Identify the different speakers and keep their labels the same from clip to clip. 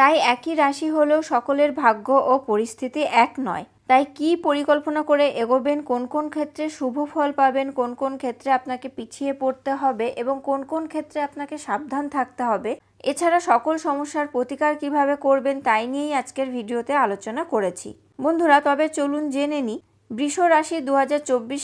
Speaker 1: তাই একই রাশি হলেও সকলের ভাগ্য ও পরিস্থিতি এক নয়। তাই কি পরিকল্পনা করে এগোবেন? কোন কোন ক্ষেত্রে শুভ ফল পাবেন? কোন কোন ক্ষেত্রে আপনাকে পিছিয়ে পড়তে হবে? এবং কোন কোন ক্ষেত্রে আপনাকে সাবধান থাকতে হবে? এছাড়া সকল সমস্যার প্রতিকার কীভাবে করবেন তাই নিয়েই আজকের ভিডিওতে আলোচনা করেছি। বন্ধুরা, তবে চলুন জেনে নিই বৃষ রাশি দু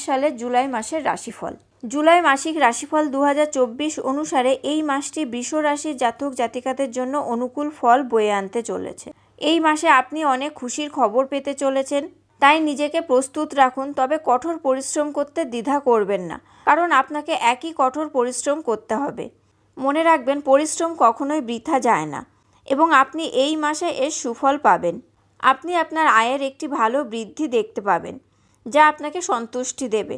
Speaker 1: সালের জুলাই মাসের রাশিফল। জুলাই মাসিক রাশিফল দু হাজার চব্বিশ অনুসারে এই মাসটি বৃষ রাশির জাতক জাতিকাদের জন্য অনুকূল ফল বয়ে আনতে চলেছে। এই মাসে আপনি অনেক খুশির খবর পেতে চলেছেন, তাই নিজেকে প্রস্তুত রাখুন, তবে কঠোর পরিশ্রম করতে দ্বিধা করবেন না, কারণ আপনাকে একই কঠোর পরিশ্রম করতে হবে। মনে রাখবেন, পরিশ্রম কখনোই বৃথা যায় না, এবং আপনি এই মাসে এর সুফল পাবেন। আপনি আপনার আয়ের একটি ভালো বৃদ্ধি দেখতে পাবেন, যা আপনাকে সন্তুষ্টি দেবে।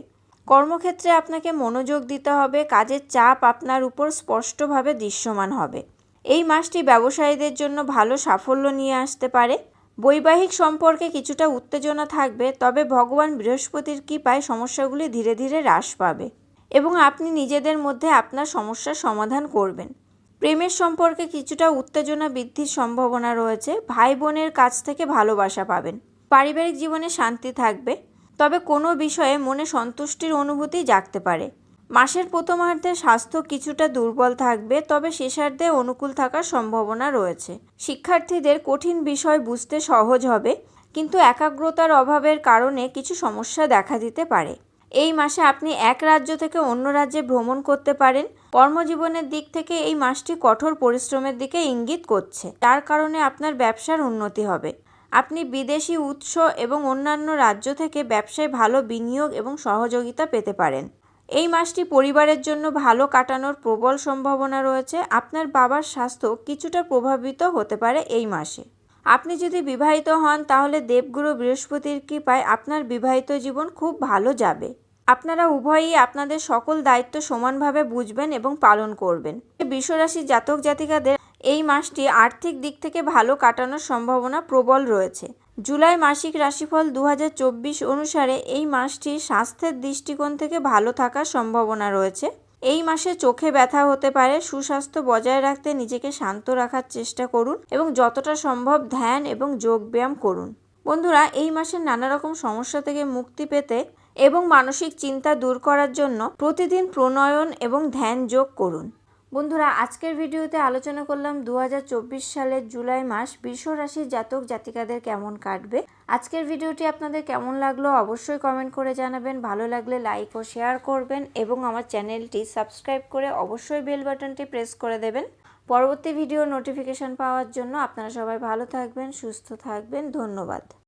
Speaker 1: কর্মক্ষেত্রে আপনাকে মনোযোগ দিতে হবে, কাজের চাপ আপনার উপর স্পষ্টভাবে দৃশ্যমান হবে। এই মাসটি ব্যবসায়ীদের জন্য ভালো সাফল্য নিয়ে আসতে পারে। বৈবাহিক সম্পর্কে কিছুটা উত্তেজনা থাকবে, তবে ভগবান বৃহস্পতির কৃপায় সমস্যাগুলি ধীরে ধীরে হ্রাস পাবে এবং আপনি নিজেদের মধ্যে আপনার সমস্যার সমাধান করবেন। প্রেমের সম্পর্কে কিছুটা উত্তেজনা বৃদ্ধির সম্ভাবনা রয়েছে। ভাই বোনের কাছ থেকে ভালোবাসা পাবেন। পারিবারিক জীবনে শান্তি থাকবে। তবে কোনো বিষয়ে মনে সন্তুষ্টির অনুভূতি জাগতে পারে। মাসের প্রথমার্ধে স্বাস্থ্য কিছুটা দুর্বল থাকবে, তবে শেষার্ধে অনুকূল থাকার সম্ভাবনা রয়েছে। শিক্ষার্থীদের কঠিন বিষয় বুঝতে সহজ হবে, কিন্তু একাগ্রতার অভাবের কারণে কিছু সমস্যা দেখা দিতে পারে। এই মাসে আপনি এক রাজ্য থেকে অন্য রাজ্যে ভ্রমণ করতে পারেন। কর্মজীবনের দিক থেকে এই মাসটি কঠোর পরিশ্রমের দিকে ইঙ্গিত করছে। যার কারণে আপনার ব্যবসার উন্নতি হবে। আপনি বিদেশি উৎস এবং অন্যান্য রাজ্য থেকে ব্যবসায় ভালো বিনিয়োগ এবং সহযোগিতা পেতে পারেন। এই মাসটি পরিবারের জন্য ভালো কাটানোর প্রবল সম্ভাবনা রয়েছে। আপনার বাবার স্বাস্থ্য কিছুটা প্রভাবিত হতে পারে এই মাসে। আপনি যদি বিবাহিত হন, তাহলে দেবগুরু বৃহস্পতির কৃপায় আপনার বিবাহিত জীবন খুব ভালো যাবে। আপনারা উভয়ই আপনাদের সকল দায়িত্ব সমানভাবে বুঝবেন এবং পালন করবেন। বিশ্বরাশি জাতক জাতিকাদের এই মাসটি আর্থিক দিক থেকে ভালো কাটানোর সম্ভাবনা প্রবল রয়েছে। জুলাই মাসিক রাশিফল দু হাজার চব্বিশ অনুসারে এই মাসটি স্বাস্থ্যের দৃষ্টিকোণ থেকে ভালো থাকার সম্ভাবনা রয়েছে। এই মাসে চোখে ব্যথা হতে পারে, সুস্বাস্থ্য বজায় রাখতে নিজেকে শান্ত রাখার চেষ্টা করুন এবং যতটা সম্ভব ধ্যান এবং যোগব্যায়াম করুন। বন্ধুরা, এই মাসের নানা রকম সমস্যা থেকে মুক্তি পেতে এবং মানসিক চিন্তা দূর করার জন্য প্রতিদিন প্রণয়ন এবং ধ্যান যোগ করুন। বন্ধুরা, আজকের ভিডিওতে আলোচনা করলাম দু হাজার চব্বিশ সালের জুলাই মাস বৃষ রাশির জাতক জাতিকাদের কেমন কাটবে। আজকের ভিডিওটি আপনাদের কেমন লাগল অবশ্যই কমেন্ট করে জানাবেন। ভালো লাগলে লাইক ও শেয়ার করবেন এবং আমার চ্যানেলটি সাবস্ক্রাইব করে অবশ্যই বেল বাটনটি প্রেস করে দেবেন। পরবর্তী ভিডিও নোটিফিকেশান পাওয়ার জন্য আপনারা সবাই ভালো থাকবেন, সুস্থ থাকবেন। ধন্যবাদ।